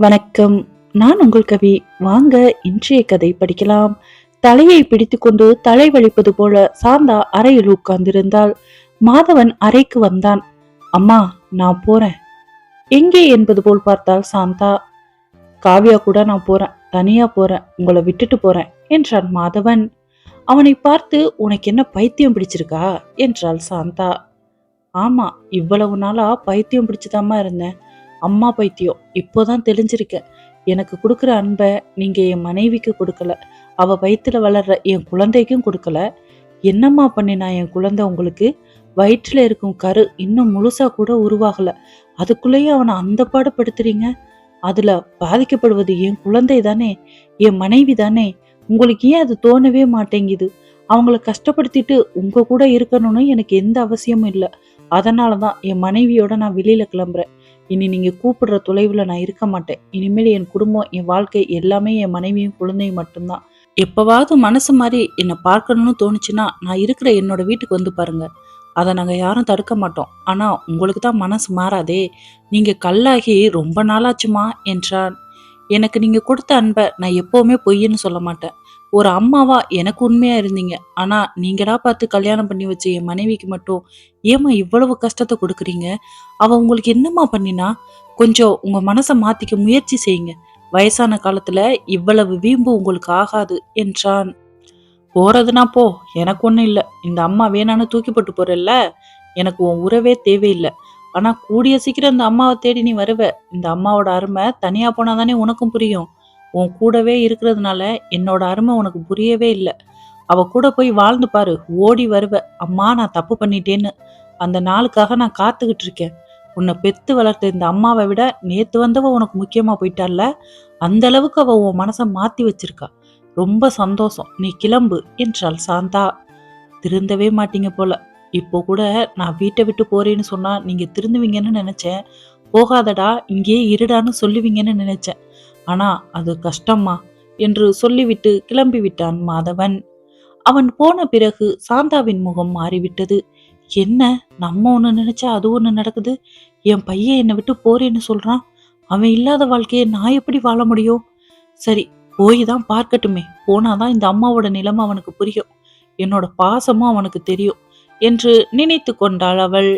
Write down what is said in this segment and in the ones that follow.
வணக்கம். நான் உங்கள் கவி. வாங்க இன்றைய கதை படிக்கலாம். தலையை பிடித்துக்கொண்டு தலை வலிப்பது போல சாந்தா அறையில் உட்கார்ந்திருந்தாள். மாதவன் அறைக்கு வந்தான். அம்மா நான் போறேன். எங்கே என்பது போல் பார்த்தாள் சாந்தா. காவியா கூட நான் போறேன். தனியா போறேன். உங்களை விட்டுட்டு போறேன் என்றான் மாதவன். அவனை பார்த்து உனக்கு என்ன பைத்தியம் பிடிச்சிருக்கா? என்றாள் சாந்தா. ஆமா இவ்வளவு நாளா பைத்தியம் பிடிச்சுதாம்மா இருந்தேன். அம்மா பைத்தியம் இப்போதான் தெரிஞ்சிருக்கேன் எனக்கு கொடுக்குற அன்பை நீங்க என் மனைவிக்கு கொடுக்கல. அவ வயிற்றில் வளர்ற என் குழந்தைக்கும் கொடுக்கல. என்னம்மா பண்ணினா என் குழந்தை உங்களுக்கு? வயிற்றுல இருக்கும் கரு இன்னும் முழுசா கூட உருவாகல. அதுக்குள்ளேயே அவனை அந்த பாடுபடுத்துறீங்க அதுல பாதிக்கப்படுவது என் குழந்தை தானே என் மனைவி தானே. உங்களுக்கு ஏன் அது தோணவே மாட்டேங்குது? அவங்கள கஷ்டப்படுத்திட்டு உங்க கூட இருக்கணும்னு எனக்கு எந்த அவசியமும் இல்லை. அதனால தான் என் மனைவியோட நான் வெளியில கிளம்புறேன். இனி நீங்கள் கூப்பிடுற தொலைவில் நான் இருக்க மாட்டேன். இனிமேல் என் குடும்பம் என் வாழ்க்கை எல்லாமே என் மனைவியும் குழந்தையும் மட்டும்தான். எப்போவாவது மனசு மாதிரி என்னை பார்க்கணும்னு தோணுச்சுன்னா நான் இருக்கிற என்னோட வீட்டுக்கு வந்து பாருங்கள் அதை நாங்கள் யாரும் தடுக்க மாட்டோம். ஆனால் உங்களுக்கு தான் மனசு மாறாதே. நீங்கள் கல்லாகி ரொம்ப நாளாச்சுமா என்றான். எனக்கு நீங்கள் கொடுத்த அன்பை நான் எப்போவுமே பொய்ன்னு சொல்ல மாட்டேன். ஒரு அம்மாவா எனக்கு உண்மையா இருந்தீங்க. ஆனா நீங்களா பார்த்து கல்யாணம் பண்ணி வச்ச என் மனைவிக்கு மட்டும் ஏம்மா இவ்வளவு கஷ்டத்தை கொடுக்குறீங்க? அவ உங்களுக்கு என்னம்மா பண்ணினா? கொஞ்சம் உங்க மனசை மாத்திக்க முயற்சி செய்யுங்க. வயசான காலத்துல இவ்வளவு வீம்பு உங்களுக்கு ஆகாது என்றான். போறதுனா போ எனக்கு ஒன்றும் இல்லை. இந்த அம்மா வேணான்னு தூக்கி போட்டு போறல்ல. எனக்கு உன் உறவே தேவையில்லை. ஆனா கூடிய சீக்கிரம் இந்த அம்மாவை தேடி நீ வருவ. இந்த அம்மாவோட அருமை தனியா போனாதானே உனக்கும் புரியும். உன் கூடவே இருக்கிறதுனால என்னோட அருமை உனக்கு புரியவே இல்லை. அவ கூட போய் வாழ்ந்து பாரு ஓடி வருவ. அம்மா நான் தப்பு பண்ணிட்டேன்னு. அந்த நாளுக்காக நான் காத்துக்கிட்டு இருக்கேன். உன்னை பெத்து வளர்த்த இந்த அம்மாவை விட நேத்து வந்தவ உனக்கு முக்கியமா போயிட்டால அந்த அளவுக்கு அவ உன் மனசை மாத்தி வச்சிருக்கா. ரொம்ப சந்தோஷம். நீ கிளம்பு என்றாள் சாந்தா. திருந்தவே மாட்டீங்க போல. இப்போ கூட நான் வீட்டை விட்டு போறேன்னு சொன்னா நீங்க திருந்துவீங்கன்னு நினைச்சேன். போகாதடா இங்கேயே இருடான்னு சொல்லுவீங்கன்னு நினைச்சேன். ஆனா அது கஷ்டமா என்று சொல்லிவிட்டு கிளம்பி விட்டான் மாதவன். அவன் போன பிறகு சாந்தாவின் முகம் மாறிவிட்டது. என்ன நம்ம ஒன்று நினைச்சா அது ஒன்று நடக்குது? என் பையன் என்னை விட்டு போறேன்னு சொல்றான்? அவன் இல்லாத வாழ்க்கையை நான் எப்படி வாழ முடியும்? சரி போய் தான் பார்க்கட்டுமே. போனாதான் இந்த அம்மாவோட நிலைமை அவனுக்கு புரியும். என்னோட பாசமும் அவனுக்கு தெரியும் என்று நினைத்து கொண்டாள் அவள்.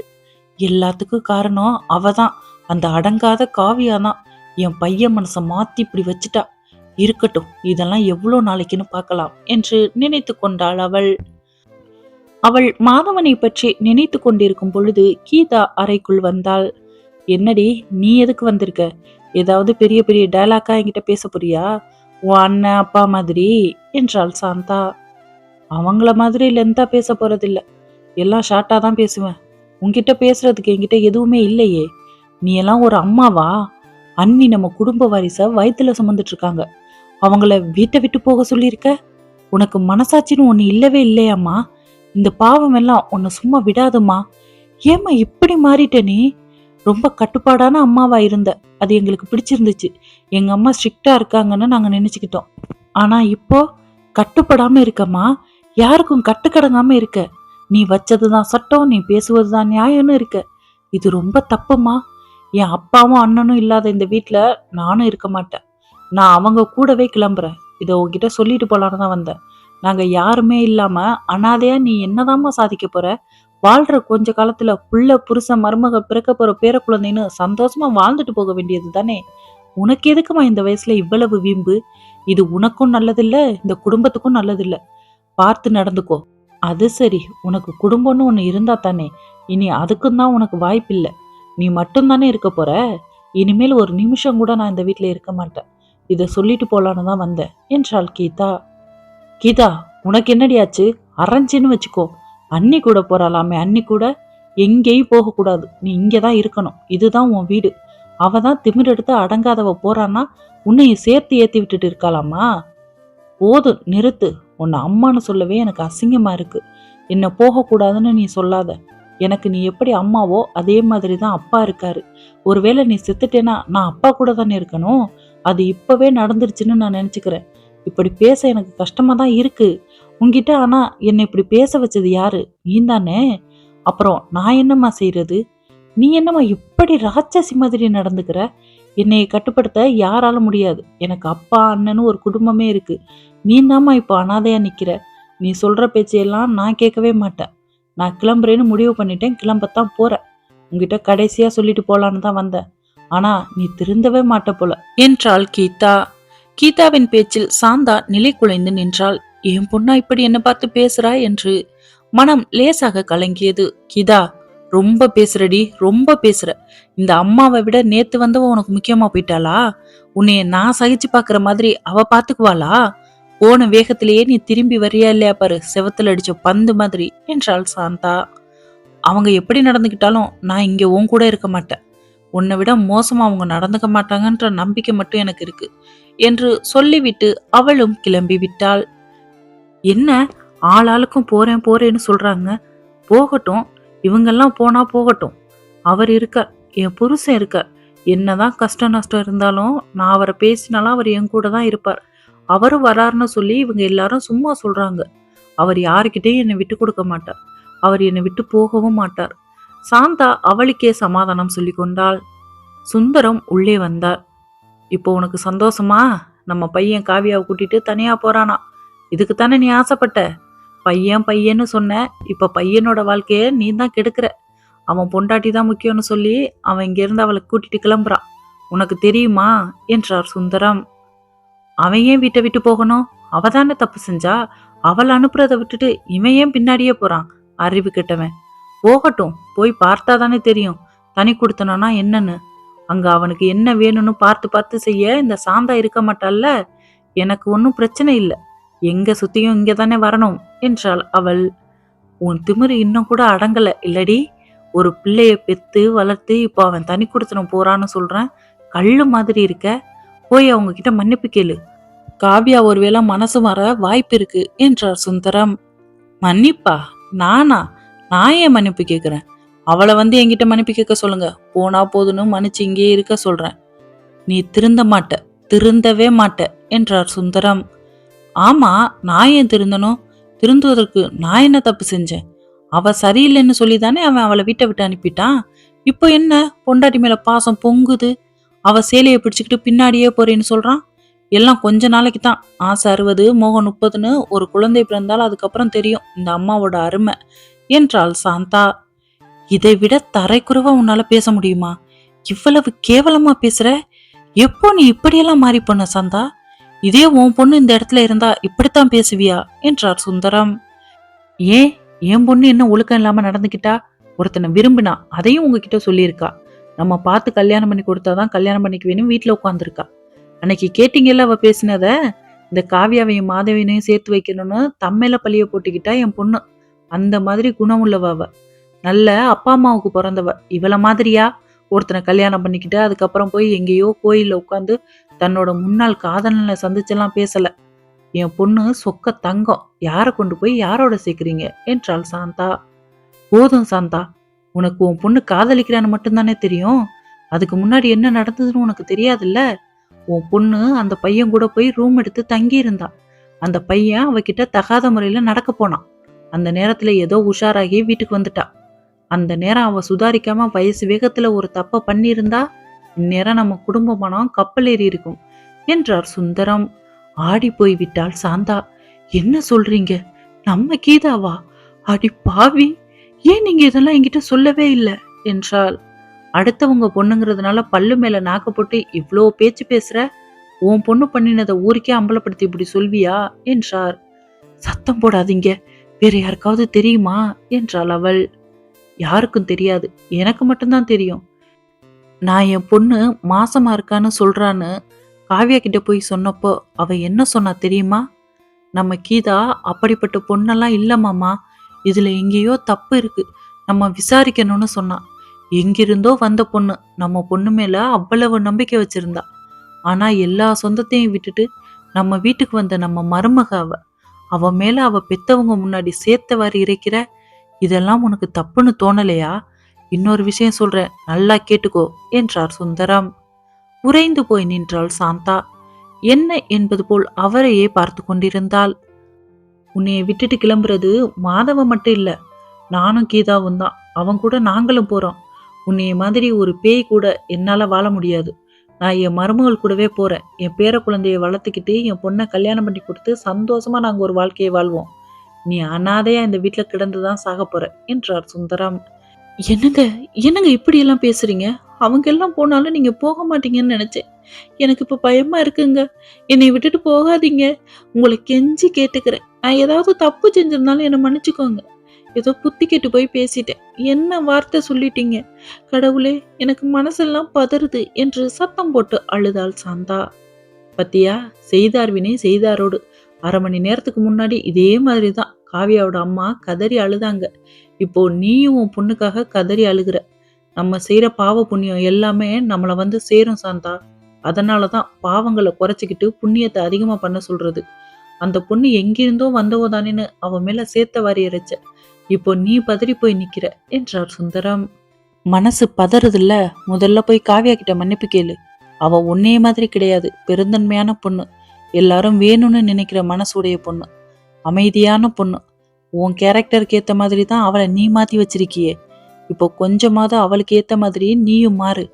எல்லாத்துக்கும் காரணம் அவதான். அந்த அடங்காத காவியாதான். என் பையன் மனசை மாத்தி இப்படி வச்சுட்டா. இருக்கட்டும் இதெல்லாம் எவ்வளோ நாளைக்குன்னு பார்க்கலாம் என்று நினைத்து கொண்டாள் அவள். அவள் மாதவனை பற்றி நினைத்து கொண்டிருக்கும் பொழுது கீதா அறைக்குள் வந்தாள். என்னடி நீ எதுக்கு வந்திருக்க? ஏதாவது பெரிய பெரிய டயலாக்கா என்கிட்ட பேச போறியா? உன் அண்ணன் அப்பா மாதிரி என்றாள் சாந்தா. அவங்கள மாதிரி லென்த்தா பேச போறதில்ல. எல்லாம் ஷார்ட்டா தான் பேசுவேன். உன்கிட்ட பேசுறதுக்கு என்கிட்ட எதுவுமே இல்லையே. நீ எல்லாம் ஒரு அம்மாவா? அண்ணி நம்ம குடும்ப வாரிசை வயித்துல சுமந்துட்டு இருக்காங்க அவங்கள வீட்டை விட்டு போக சொல்லியிருக்க? உனக்கு மனசாட்சின்னு ஒன்று இல்லவே இல்லையாம்மா. இந்த பாவம் எல்லாம் உன்னை சும்மா விடாதும்மா. ஏம்மா இப்படி மாறிட்ட நீ? ரொம்ப கட்டுப்பாடான அம்மாவா இருந்த. அது எங்களுக்கு பிடிச்சிருந்துச்சு. எங்க அம்மா ஸ்ட்ரிக்டா இருக்காங்கன்னு நாங்க நினைச்சுக்கிட்டோம். ஆனா இப்போ கட்டுப்படாம இருக்கம்மா. யாருக்கும் கட்டுக்கடங்காம இருக்க. நீ வச்சதுதான் சட்டம் நீ பேசுவதுதான் நியாயம்னு இருக்க. இது ரொம்ப தப்புமா என் அப்பாவும் அண்ணனும் இல்லாத இந்த வீட்டில் நானும் இருக்க மாட்டேன். நான் அவங்க கூடவே கிளம்புறேன். இதை உங்ககிட்ட சொல்லிட்டு போலான்னு தான் வந்தேன். நாங்கள் யாருமே இல்லாமல் அனாதையா நீ என்னதாம்மா சாதிக்க போற? வாழ்கிற கொஞ்ச காலத்தில் புள்ள புருஷன் மருமக பிறக்க போகிற பேர குழந்தைன்னு சந்தோஷமா வாழ்ந்துட்டு போக வேண்டியது தானே? உனக்கு எதுக்குமா இந்த வயசுல இவ்வளவு வீம்பு? இது உனக்கும் நல்லதில்ல இந்த குடும்பத்துக்கும் நல்லதில்ல. பார்த்து நடந்துக்கோ. அது சரி உனக்கு குடும்பம்னு ஒன்று இருந்தா தானே? இனி அதுக்கும் தான் உனக்கு வாய்ப்பில்லை. நீ மட்டும்தானே இருக்க போற? இனிமேல் ஒரு நிமிஷம் கூட நான் இந்த வீட்டில் இருக்க மாட்டேன். இதை சொல்லிட்டு போலான்னு தான் வந்தேன் என்றாள் கீதா. கீதா உனக்கு என்னடியாச்சு அரைஞ்சின்னு வச்சுக்கோ. அன்னி கூட போறாளாமே அன்னி கூட. எங்கேயும் போகக்கூடாது. நீ இங்கே தான் இருக்கணும். இதுதான் உன் வீடு. அவ தான் திமிரெடுத்து அடங்காதவ போறான்னா உன்னையும் சேர்த்து ஏற்றி விட்டுட்டு இருக்காளாமா? போதும் நிறுத்து. உன்னை அம்மான்னு சொல்லவே எனக்கு அசிங்கமாக இருக்கு. என்ன போகக்கூடாதுன்னு நீ சொல்லாத. எனக்கு நீ எப்படி அம்மாவோ அதே மாதிரி தான் அப்பா இருக்காரு. ஒருவேளை நீ செத்துட்டேனா நான் அப்பா கூட தானே இருக்கணும்? அது இப்போவே நடந்துருச்சுன்னு நான் நினச்சிக்கிறேன். இப்படி பேச எனக்கு கஷ்டமாக தான் இருக்கு. உங்ககிட்ட ஆனால் என்னை இப்படி பேச வச்சது யாரு? நீ தானே அப்புறம் நான் என்னம்மா செய்கிறது நீ என்னம்மா இப்படி ராட்சசி மாதிரி நடந்துக்கிற? என்னை கட்டுப்படுத்த யாரால முடியாது. எனக்கு அப்பா அண்ணன்னு ஒரு குடும்பமே இருக்கு. நீ தாம்மா இப்போ அனாதையாக நிற்கிற நீ சொல்கிற பேச்சையெல்லாம் நான் கேட்கவே மாட்டேன். நான் கிளம்புறேன்னு முடிவு பண்ணிட்டேன் கிளம்பத்தான் போறேன். உங்ககிட்ட கடைசியா சொல்லிட்டு போலான்னு தான் வந்தேன். ஆனா நீ திருந்தவே மாட்ட போல. என்றாள் கீதா. கீதாவின் பேச்சில் சாந்தா நிலை குலைந்து நின்றாள். என் பொண்ணா இப்படி என்ன பார்த்து பேசுறா? என்று மனம் லேசாக கலங்கியது. கீதா ரொம்ப பேசுறடி ரொம்ப பேசுற. இந்த அம்மாவை விட நேத்து வந்தவ உனக்கு முக்கியமா போயிட்டாளா? உன்னைய நான் சகிச்சு பாக்குற மாதிரி அவ பாத்துக்குவாளா போன வேகத்திலேயே நீ திரும்பி வரியா இல்லையா பாரு? செவத்தில் அடிச்ச பந்து மாதிரி என்றாள் சாந்தா. அவங்க எப்படி நடந்துக்கிட்டாலும் நான் இங்கே உன் கூட இருக்க மாட்டேன். உன்னை விட மோசமாக அவங்க நடந்துக்க மாட்டாங்கன்ற நம்பிக்கை மட்டும் எனக்கு இருக்கு என்று சொல்லிவிட்டு அவளும் கிளம்பி விட்டாள். என்ன? ஆளாளுக்கும் போறேன் போறேன்னு சொல்றாங்க? போகட்டும். இவங்கெல்லாம் போனா போகட்டும். அவர் இருக்க என் புருஷன் இருக்க. என்னதான் கஷ்ட நஷ்டம் இருந்தாலும் நான் அவரை பேசினாலும் அவர் என் கூட தான் இருப்பார். அவரும் வராருன்னு சொல்லி இவங்க எல்லாரும் சும்மா சொல்கிறாங்க அவர் யாருக்கிட்டையும் என்னை விட்டு கொடுக்க மாட்டார். அவர் என்னை விட்டு போகவும் மாட்டார். சாந்தா அவளுக்கே சமாதானம் சொல்லி கொண்டாள். சுந்தரம் உள்ளே வந்தார். இப்போ உனக்கு சந்தோஷமா? நம்ம பையன் காவியாவை கூட்டிட்டு தனியா போறானா? இதுக்கு தானே நீ ஆசைப்பட்ட? பையன் பையன்னு சொன்ன இப்ப பையனோட வாழ்க்கைய நீ தான் கெடுக்கிற. அவன் பொண்டாட்டி தான் முக்கியம்னு சொல்லி அவன் இங்கிருந்து அவளை கூட்டிட்டு கிளம்புறான். உனக்கு தெரியுமா? என்றார் சுந்தரம். அவன் ஏன் வீட்டை விட்டு போகணும்? அவ தானே தப்பு செஞ்சா? அவள் அனுப்புறதை விட்டுட்டு இவன் ஏன் பின்னாடியே போறான்? அறிவு கெட்டவன். போகட்டும் போய் பார்த்தா தானே தெரியும். தனி கொடுத்தனா என்னன்னு? அங்க அவனுக்கு என்ன வேணும்னு பார்த்து பார்த்து செய்ய இந்த சாந்தா இருக்க மாட்டால எனக்கு ஒன்றும் பிரச்சனை இல்லை. எங்க சுத்தியும் இங்க தானே வரணும் என்றாள் அவள். உன் திமிரு இன்னும் கூட அடங்கல இல்லடி? ஒரு பிள்ளைய பெத்து வளர்த்து இப்போ அவன் தனி கொடுத்தனும் போறான்னு சொல்றேன். கல்லு மாதிரி இருக்க. போய் அவங்க கிட்ட மன்னிப்பு கேளு. காவ்யா ஒருவேளை மனசு வர வாய்ப்பு இருக்கு என்றார் சுந்தரம். மன்னிப்பா நானா? நான் ஏன் மன்னிப்பு கேட்குறேன் அவளை வந்து என்கிட்ட மன்னிப்பு கேட்க சொல்லுங்க. போனா போதுன்னு மன்னிச்சு இங்கேயே இருக்க சொல்றேன். நீ திருந்த மாட்ட திருந்தவே மாட்ட என்றார் சுந்தரம். ஆமா நான் ஏன் திருந்தனும் திருந்துவதற்கு நான் என்ன தப்பு செஞ்சேன்? அவ சரியில்லைன்னு சொல்லி தானே அவன் அவளை வீட்டை விட்டு அனுப்பிட்டான்? இப்போ என்ன? பொண்டாட்டி மேல பாசம் பொங்குது? அவ சேலையை பிடிச்சுக்கிட்டு பின்னாடியே போறேன்னு சொல்றான். எல்லாம் கொஞ்ச நாளைக்கு தான். ஆசை அறுபது மோகம் முப்பதுன்னு ஒரு குழந்தை பிறந்தால் அதுக்கப்புறம் தெரியும் இந்த அம்மாவோட அருமை. என்றாள் சாந்தா. இதை விட தரைக்குறவா உன்னால பேச முடியுமா? இவ்வளவு கேவலமா பேசுற? எப்போ நீ இப்படியெல்லாம் மாறி பண்ண சாந்தா? இதே உன் பொண்ணு இந்த இடத்துல இருந்தா இப்படித்தான் பேசுவியா? என்றார் சுந்தரம். ஏன்? என் பொண்ணு என்ன ஒழுக்கம் இல்லாம நடந்துக்கிட்டா? ஒருத்தனை விரும்பினா அதையும் உங்ககிட்ட சொல்லியிருக்கா? நம்ம பார்த்து கல்யாணம் பண்ணி கொடுத்தாதான் கல்யாணம் பண்ணிக்குவேன்னு வீட்டில் உட்காந்துருக்கா அன்னைக்கு கேட்டீங்கல்ல அவள் பேசினத? இந்த காவியாவையும் மாதவியனையும் சேர்த்து வைக்கணும்னு தம்மையில பழிய போட்டுக்கிட்டா என் பொண்ணு. அந்த மாதிரி குணம் உள்ளவ அவ. நல்ல அப்பா அம்மாவுக்கு பிறந்தவ. இவள மாதிரியா? ஒருத்தனை கல்யாணம் பண்ணிக்கிட்டு அதுக்கப்புறம் போய் எங்கேயோ கோயிலில் உட்காந்து தன்னோட முன்னாள் காதலனை சந்திச்செல்லாம் பேசல. என் பொண்ணு சொக்க தங்கம். யாரை கொண்டு போய் யாரோட சேர்க்குறீங்க? என்றாள் சாந்தா. போதும் சாந்தா. உனக்கு உன் பொண்ணு காதலிக்கிறான்னு மட்டும்தானே தெரியும்? அதுக்கு முன்னாடி என்ன நடந்ததுன்னு உனக்கு தெரியாதுல்ல? உன் பொண்ணு அந்த பையன் கூட போய் ரூம் எடுத்து தங்கி அந்த பையன் அவகிட்ட தகாத முறையில் நடக்க போனான். அந்த நேரத்தில் ஏதோ உஷாராகி வீட்டுக்கு வந்துட்டா. அந்த நேரம் அவள் சுதாரிக்காம வயசு வேகத்தில் ஒரு தப்பை பண்ணியிருந்தா இந்நேரம் நம்ம குடும்ப மனம் கப்பல் ஏறி இருக்கும் என்றார் சுந்தரம். ஆடி போய் விட்டாள் சாந்தா. என்ன சொல்றீங்க? நம்ம கீதாவா? அடி பாவி! ஏன் நீங்க இதெல்லாம் என்கிட்ட சொல்லவே இல்லை? என்றாள். அடுத்தவங்க பொண்ணுங்கிறதுனால பல்லு மேல நாக்க போட்டு இவ்வளோ பேச்சு பேசுற? உன் பொண்ணு பண்ணினதை ஊருக்கே அம்பலப்படுத்தி இப்படி சொல்வியா? என்றார். சத்தம் போடாதீங்க. வேற யாருக்காவது தெரியுமா? என்றாள் அவள். யாருக்கும் தெரியாது. எனக்கு மட்டும்தான் தெரியும். நான் என் பொண்ணு மாசமா இருக்கான்னு சொல்றான்னு காவியா கிட்ட போய் சொன்னப்போ அவ என்ன சொன்னா தெரியுமா? நம்ம கீதா அப்படிப்பட்ட பொண்ணெல்லாம் இல்ல மாமா. இதில் எங்கேயோ தப்பு இருக்குது நம்ம விசாரிக்கணும்னு சொன்னான் எங்கிருந்தோ வந்த பொண்ணு நம்ம பொண்ணு மேலே அவ்வளவு நம்பிக்கை வச்சுருந்தா. ஆனால் எல்லா சொந்தத்தையும் விட்டுட்டு நம்ம வீட்டுக்கு வந்த நம்ம மருமக அவ அவ மேலே அவ பெத்தவங்க முன்னாடி சேர்த்தவாறு இறைக்கிற? இதெல்லாம் உனக்கு தப்புன்னு தோணலையா? இன்னொரு விஷயம் சொல்கிறேன் நல்லா கேட்டுக்கோ என்றார் சுந்தரம். உறைந்து போய் நின்றாள் சாந்தா. என்ன என்பது போல் அவரையே பார்த்து கொண்டிருந்தாள். உன்னைய விட்டுட்டு கிளம்புறது மாதவன் மட்டும் இல்ல நானும் கீதாவும் தான். அவன் கூட நாங்களும் போறோம். உன்னைய மாதிரி ஒரு பேய் கூட என்னால வாழ முடியாது. நான் என் மருமகள் கூடவே போறேன். என் பேர குழந்தைய வளர்த்துக்கிட்டு என் பொண்ணை கல்யாணம் பண்ணி கொடுத்து சந்தோஷமா நாங்க ஒரு வாழ்க்கையை வாழ்வோம். நீ அனாதையா இந்த வீட்டுல கிடந்துதான் சாக போற என்றார் சுந்தரம். என்னங்க என்னங்க இப்படி எல்லாம் பேசுறீங்க? அவங்க எல்லாம் போனாலும் நீங்க போக மாட்டீங்கன்னு நினைச்சேன். எனக்கு இப்ப பயமா இருக்குங்க. என்னை விட்டுட்டு போகாதீங்க. உங்களை கெஞ்சி கேட்டுக்கிறேன். நான் ஏதாவது தப்பு செஞ்சிருந்தாலும் என்னை மன்னிச்சுக்கோங்க. ஏதோ புத்தி கெட்டு போய் பேசிட்டேன். என்ன வார்த்தை சொல்லிட்டீங்க? கடவுளே எனக்கு மனசெல்லாம் பதறுது என்று சத்தம் போட்டு அழுதாள் சாந்தா. பத்தியா? செய்தார் வினை செய்தாரோடு. அரை மணி நேரத்துக்கு முன்னாடி இதே மாதிரி தான் காவியாவோட அம்மா கதறி அழுதாங்க. இப்போ நீயும் உன் பொண்ணுக்காக கதறி அழுகுற. நம்ம செய்யற பாவ புண்ணியம் எல்லாமே நம்மளை வந்து சேரும் சாந்தா. அதனால தான் பாவங்களை குறைச்சிக்கிட்டு புண்ணியத்தை அதிகமாக பண்ண சொல்கிறது அந்த பொண்ணு எங்கிருந்தோ வந்தவோ தானேன்னு அவன் மேலே சேர்த்த வாரி இறைச்ச. இப்போ நீ பதறி போய் நிற்கிற என்றார் சுந்தரம். மனசு பதறுதுல்ல. முதல்ல போய் காவியா கிட்ட மன்னிப்பு கேளு. அவ உன்னே மாதிரி கிடையாது. பெருந்தன்மையான பொண்ணு. எல்லாரும் வேணும்னு நினைக்கிற மனசுடைய பொண்ணு. அமைதியான பொண்ணு. உன் கேரக்டருக்கு ஏற்ற மாதிரி தான் அவளை நீ மாற்றி வச்சிருக்கியே. இப்போ கொஞ்சமாவது அவளுக்கு ஏற்ற மாதிரி நீயும் மாறு.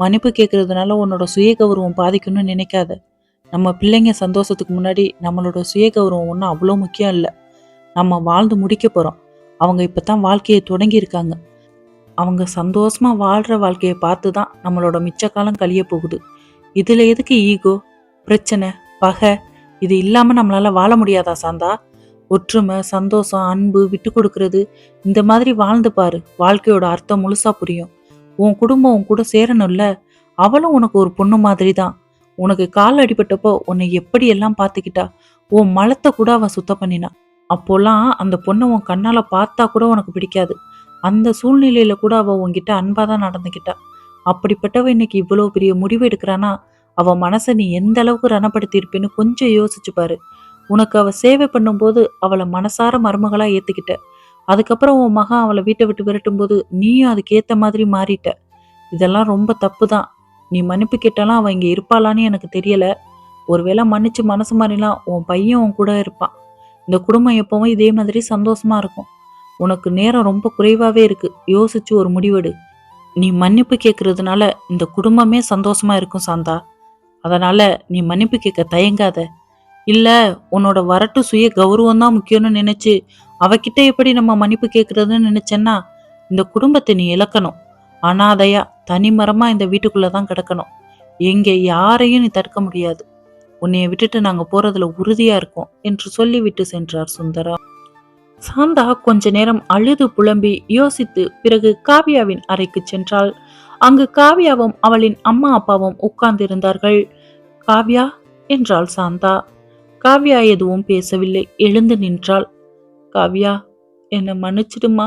மன்னிப்பு கேட்கறதுனால உன்னோட சுய கௌரவம் பாதிக்கணும்னு நினைக்காத. நம்ம பிள்ளைங்க சந்தோஷத்துக்கு முன்னாடி நம்மளோட சுய கௌரவம் ஒன்றும் அவ்வளோ முக்கியம் இல்லை. நம்ம வாழ்ந்து முடிக்க போகிறோம் அவங்க இப்போ தான் வாழ்க்கையை தொடங்கியிருக்காங்க அவங்க சந்தோஷமாக வாழ்கிற வாழ்க்கையை பார்த்து தான் நம்மளோட மிச்ச காலம் கழிய போகுது. இதில் எதுக்கு ஈகோ பிரச்சனை பகை? இது இல்லாமல் நம்மளால் வாழ முடியாதா சாந்தா? ஒற்றுமை சந்தோஷம் அன்பு விட்டு கொடுக்கறது இந்த மாதிரி வாழ்ந்து பாரு. வாழ்க்கையோட அர்த்தம் முழுசா புரியும். உன் குடும்பம் உன் கூட சேரணும்ல? அவளும் உனக்கு ஒரு பொண்ணு மாதிரி தான் உனக்கு கால் அடிபட்டப்போ உன்னை எப்படி எல்லாம் பார்த்துக்கிட்டா? உன் மலத்தை கூட அவள் சுத்தம் பண்ணினா. அப்போல்லாம் அந்த பொண்ணை உன் கண்ணால் பார்த்தா கூட உனக்கு பிடிக்காது. அந்த சூழ்நிலையில கூட அவள் உன்கிட்ட அன்பாக தான் நடந்துக்கிட்டா. அப்படிப்பட்டவ இன்னைக்கு இவ்வளோ பெரிய முடிவு எடுக்கிறானா? அவள் மனசை நீ எந்த அளவுக்கு ரணப்படுத்தியிருப்பேன்னு கொஞ்சம் யோசிச்சு பாரு. உனக்கு அவள் சேவை பண்ணும்போது அவளை மனசார மருமகளாக ஏற்றுக்கிட்ட அதுக்கப்புறம் உன் மகன் அவளை வீட்டை விட்டு விரட்டும் போது நீயும் அதுக்கேற்ற மாதிரி மாறிட்ட. இதெல்லாம் ரொம்ப தப்பு தான் நீ மன்னிப்பு கேட்டாலும் அவன் இங்கே இருப்பாளான்னு எனக்கு தெரியலை. ஒருவேளை மன்னிச்சு மனசு மாறிலாம் உன் பையன் உன் கூட இருப்பான். இந்த குடும்பம் எப்பவும் இதே மாதிரி சந்தோஷமா இருக்கும். உனக்கு நேரம் ரொம்ப குறைவாகவே இருக்கு. யோசிச்சு ஒரு முடிவெடு. நீ மன்னிப்பு கேட்கறதுனால இந்த குடும்பமே சந்தோஷமா இருக்கும் சாந்தா. அதனால நீ மன்னிப்பு கேட்க தயங்காத. இல்லை உன்னோட வரட்டு சுய கௌரவம் தான் முக்கியம்னு நினைச்சு அவகிட்ட எப்படி நம்ம மன்னிப்பு கேட்கறதுன்னு நினைச்சேன்னா இந்த குடும்பத்தை நீ இழக்கணும். அனாதையா தனிமரமா இந்த வீட்டுக்குள்ள தான் கிடக்கணும். எங்க யாரையும் நீ தடுக்க முடியாது. உன்னைய விட்டுட்டு நாங்க போறதுல உறுதியா இருக்கோம் என்று சொல்லிவிட்டு சென்றார் சுந்தரா. சாந்தா கொஞ்ச நேரம் அழுது புலம்பி யோசித்து பிறகு காவியாவின் அறைக்கு சென்றாள். அங்கு காவியாவும் அவளின் அம்மா அப்பாவும் உட்கார்ந்திருந்தார்கள். காவ்யா என்றாள் சாந்தா. காவ்யா எதுவும் பேசவில்லை. எழுந்து நின்றாள். காவ்யா என்னை மன்னிச்சிடுமா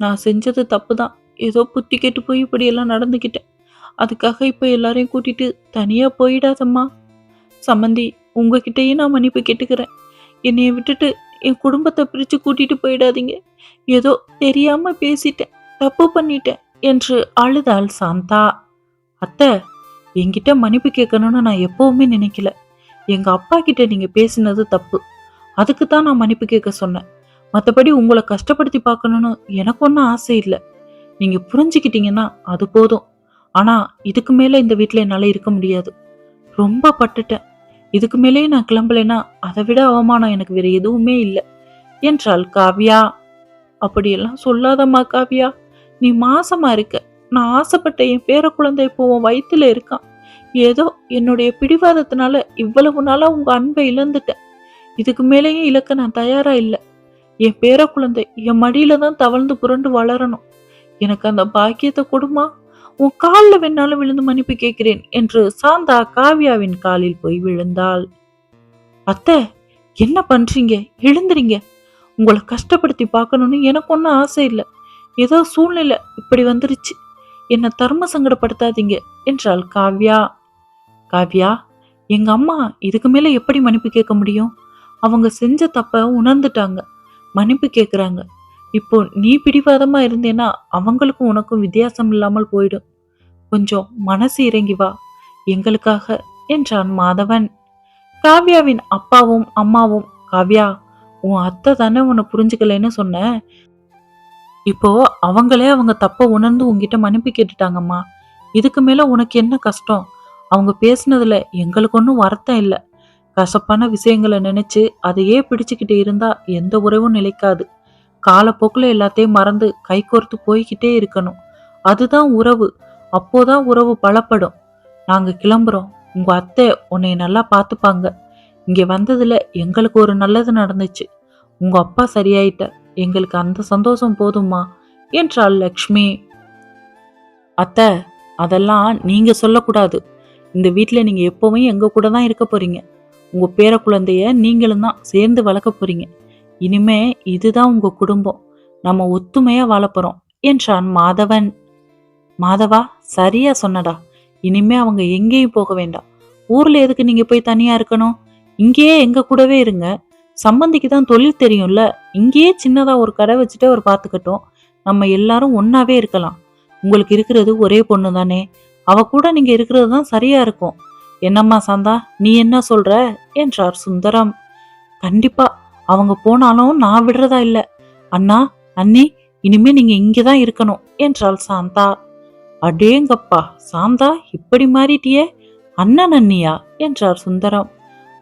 நான் செஞ்சது தப்பு தான் ஏதோ புத்தி கெட்டு போய் இப்படியெல்லாம் நடந்துக்கிட்டேன் அதுக்காக இப்போ எல்லாரையும் கூட்டிட்டு தனியாக போயிடாதம்மா. சம்மந்தி உங்ககிட்டயும் நான் மன்னிப்பு கேட்டுக்கிறேன். என்னைய விட்டுட்டு என் குடும்பத்தை பிரித்து கூட்டிட்டு போயிடாதீங்க. ஏதோ தெரியாமல் பேசிட்டேன். தப்பு பண்ணிட்டேன் என்று அழுதாள் சாந்தா. அத்தை என்கிட்ட மன்னிப்பு கேட்கணும்னு நான் எப்பவுமே நினைக்கல. எங்கள் அப்பா கிட்ட நீங்கள் பேசினது தப்பு. அதுக்கு தான் நான் மன்னிப்பு கேட்க சொன்னேன். மற்றபடி உங்களை கஷ்டப்படுத்தி பார்க்கணும்னு எனக்கு ஒன்றும் ஆசை இல்லை. நீங்கள் புரிஞ்சுக்கிட்டீங்கன்னா அது போதும். ஆனால் இதுக்கு மேலே இந்த வீட்டில் என்னால் இருக்க முடியாது. ரொம்ப பட்டுட்டேன். இதுக்கு மேலேயே நான் கிளம்பலைன்னா அதை விட அவமானம் எனக்கு வேறு எதுவுமே இல்லை. என்றாள் காவ்யா. அப்படியெல்லாம் சொல்லாதம்மா காவ்யா. நீ மாசமா இருக்க. நான் ஆசைப்பட்ட என் பேர குழந்தை இப்போ உன் வயித்துல இருக்கான். ஏதோ என்னுடைய பிடிவாதத்தினால இவ்வளவு நாளா உங்க அன்பை இழந்துட்டேன். இதுக்கு மேலேயும் இழக்க நான் தயாரா இல்லை. என் பேர குழந்தை என் மடியில தான் தவழ்ந்து புரண்டு வளரணும். எனக்கு அந்த பாக்கியத்தை கொடுமா? உன் காலில் வேணாலும் விழுந்து மன்னிப்பு கேட்கிறேன் என்று சாந்தா காவ்யாவின் காலில் போய் விழுந்தாள். அத்தை என்ன பண்றீங்க? எழுந்துறீங்க உங்களை கஷ்டப்படுத்தி பார்க்கணும்னு எனக்கு ஒன்றும் ஆசை இல்லை. ஏதோ சூழ்நிலை இப்படி வந்துருச்சு. என்னை தர்ம சங்கடப்படுத்தாதீங்க என்றாள் காவ்யா. காவ்யா எங்க அம்மா இதுக்கு மேல எப்படி மன்னிப்பு கேட்க முடியும்? அவங்க செஞ்ச தப்ப உணர்ந்துட்டாங்க. மன்னிப்பு கேட்குறாங்க இப்போ நீ பிடிவாதமா இருந்தேன்னா அவங்களுக்கும் உனக்கும் வித்தியாசம் இல்லாமல் போயிடும். கொஞ்சம் மனசு இறங்கி வா. எங்களுக்காக என்றான் மாதவன். காவ்யாவின் அப்பாவும் அம்மாவும் காவ்யா உன் அத்தை தானே உன்னை புரிஞ்சுக்கலைன்னு சொன்ன? இப்போ அவங்களே அவங்க தப்பை உணர்ந்து உங்ககிட்ட மன்னிப்பு கேட்டுட்டாங்கம்மா. இதுக்கு மேலே உனக்கு என்ன கஷ்டம்? அவங்க பேசுனதில் எங்களுக்கு ஒன்றும் வருத்தம் இல்லை. கசப்பான விஷயங்களை நினைச்சு அதையே பிடிச்சுக்கிட்டு இருந்தா எந்த உறவும் நிலைக்காது. காலப்போக்கில் எல்லாத்தையும் மறந்து கைகோர்த்து போய்கிட்டே இருக்கணும். அதுதான் உறவு. அப்போதான் உறவு பலப்படும். நாங்க கிளம்புறோம். உங்க அத்தை உன்னை நல்லா பார்த்துப்பாங்க. இங்க வந்ததுல எங்களுக்கு ஒரு நல்லது நடந்துச்சு. உங்க அப்பா சரியாயிட்ட. எங்களுக்கு அந்த சந்தோஷம் போதுமா என்றாள் லக்ஷ்மி. அத்தை அதெல்லாம் நீங்க சொல்லக்கூடாது. இந்த வீட்டில் நீங்க எப்பவும் எங்க கூட தான் இருக்க போறீங்க. உங்க பேர குழந்தைய நீங்களும் தான் சேர்ந்து வளர்க்க போறீங்க. இனிமே இதுதான் உங்க குடும்பம். நம்ம ஒத்துமையா வாழப் என்றான் மாதவன். மாதவா சரியா சொன்னடா. இனிமே அவங்க எங்கேயும் போக வேண்டாம். ஊர்ல எதுக்கு நீங்க போய் தனியா இருக்கணும்? இங்கேயே எங்க கூடவே இருங்க. சம்பந்திக்கு தான் தொழில் தெரியும்ல. இங்கேயே சின்னதா ஒரு கடை வச்சுட்டு அவர் பார்த்துக்கட்டும் நம்ம எல்லாரும் ஒன்னாவே இருக்கலாம். உங்களுக்கு இருக்கிறது ஒரே பொண்ணு தானே அவ கூட நீங்க இருக்கிறது தான் சரியா இருக்கும். என்னம்மா சாந்தா நீ என்ன சொல்ற? என்றார் சுந்தரம். கண்டிப்பா அவங்க போனாலும் நான் விடுறதா இல்ல. அண்ணா அண்ணி இனிமே நீங்க இங்கதான் இருக்கணும் என்றாள் சாந்தா. அடேங்கப்பா சாந்தா இப்படி மாறிட்டியே? அண்ணன் அண்ணியா? என்றார் சுந்தரம்.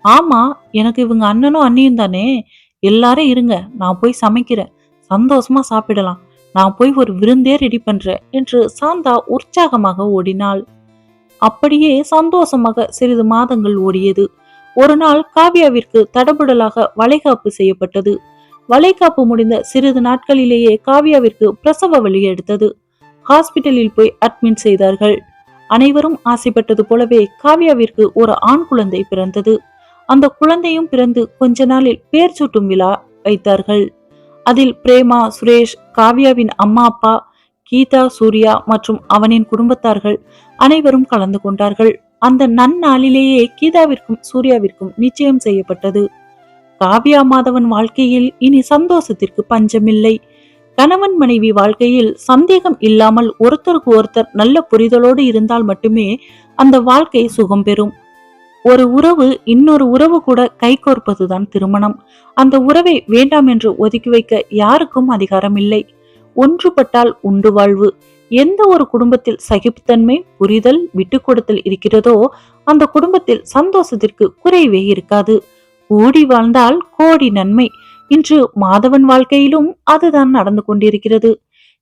ஆமா எனக்கு இவங்க அண்ணனும் அண்ணியும் தானே? எல்லாரும் இருங்க நான் போய் சமைக்கிறேன். சந்தோஷமா சாப்பிடலாம். நான் போய் ஒரு விருந்தே ரெடி பண்றேன் என்று சாந்தா உற்சாகமாக ஓடினாள். அப்படியே சந்தோஷமாக சிறிது மாதங்கள் ஓடியது. ஒரு நாள் காவ்யாவிற்கு தடபுடலாக வளைகாப்பு செய்யப்பட்டது. வளைகாப்பு முடிந்த சிறிது நாட்களிலேயே காவ்யாவிற்கு பிரசவ வழி எடுத்தது. ஹாஸ்பிட்டலில் போய் அட்மிட் செய்தார்கள். அனைவரும் ஆசைப்பட்டது போலவே காவ்யாவிற்கு ஒரு ஆண் குழந்தை பிறந்தது. அந்த குழந்தையும் பிறந்து கொஞ்ச நாளில் பேர் சூட்டும் விழா வைத்தார்கள். அதில் பிரேமா சுரேஷ் காவ்யாவின் அம்மா அப்பா கீதா சூர்யா மற்றும் அவனின் குடும்பத்தார்கள் அனைவரும் கலந்து கொண்டார்கள். அந்த நன்னாளிலேயே கீதாவிற்கும் சூர்யாவிற்கும் நிச்சயம் செய்யப்பட்டது. காவ்யா மாதவன் வாழ்க்கையில் இனி சந்தோஷத்திற்கு பஞ்சமில்லை. கணவன் மனைவி வாழ்க்கையில் சந்தேகம் இல்லாமல் ஒருத்தருக்கு ஒருத்தர் நல்ல புரிதலோடு இருந்தால் மட்டுமே அந்த வாழ்க்கை சுகம் பெறும். ஒரு உறவு இன்னொரு உறவு கூட கைகோர்ப்பதுதான் திருமணம். அந்த உறவை வேண்டாம் என்று ஒதுக்கி வைக்க யாருக்கும் அதிகாரம் இல்லை ஒன்றுபட்டால் உண்டு வாழ்வு. எந்த ஒரு குடும்பத்தில் சகிப்புத்தன்மை புரிதல் விட்டு கொடுத்தல் இருக்கிறதோ அந்த குடும்பத்தில் சந்தோஷத்திற்கு குறைவே இருக்காது. கூடி வாழ்ந்தால் கோடி நன்மை. இன்று மாதவன் வாழ்க்கையிலும் அதுதான் நடந்து கொண்டிருக்கிறது.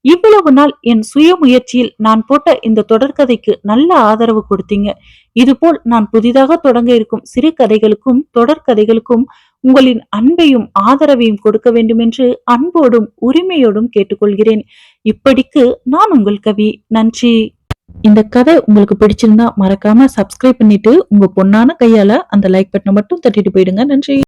இவ்வளவு நாள் என் சுய முயற்சியில் நான் போட்ட இந்த தொடர்கதைக்கு நல்ல ஆதரவு கொடுத்தீங்க. இதுபோல் நான் புதிதாக தொடங்க இருக்கும் சிறு கதைகளுக்கும் தொடர்கதைகளுக்கும் உங்களின் அன்பையும் ஆதரவையும் கொடுக்க வேண்டும் என்று அன்போடும் உரிமையோடும் கேட்டுக்கொள்கிறேன். இப்படிக்கு நான் உங்கள் கவி. நன்றி. இந்த கதை உங்களுக்கு பிடிச்சிருந்தா மறக்காம சப்ஸ்கிரைப் பண்ணிட்டு உங்க பொண்ணான கையால அந்த லைக் பட்டனை மட்டும் தட்டிட்டு போயிடுங்க. நன்றி.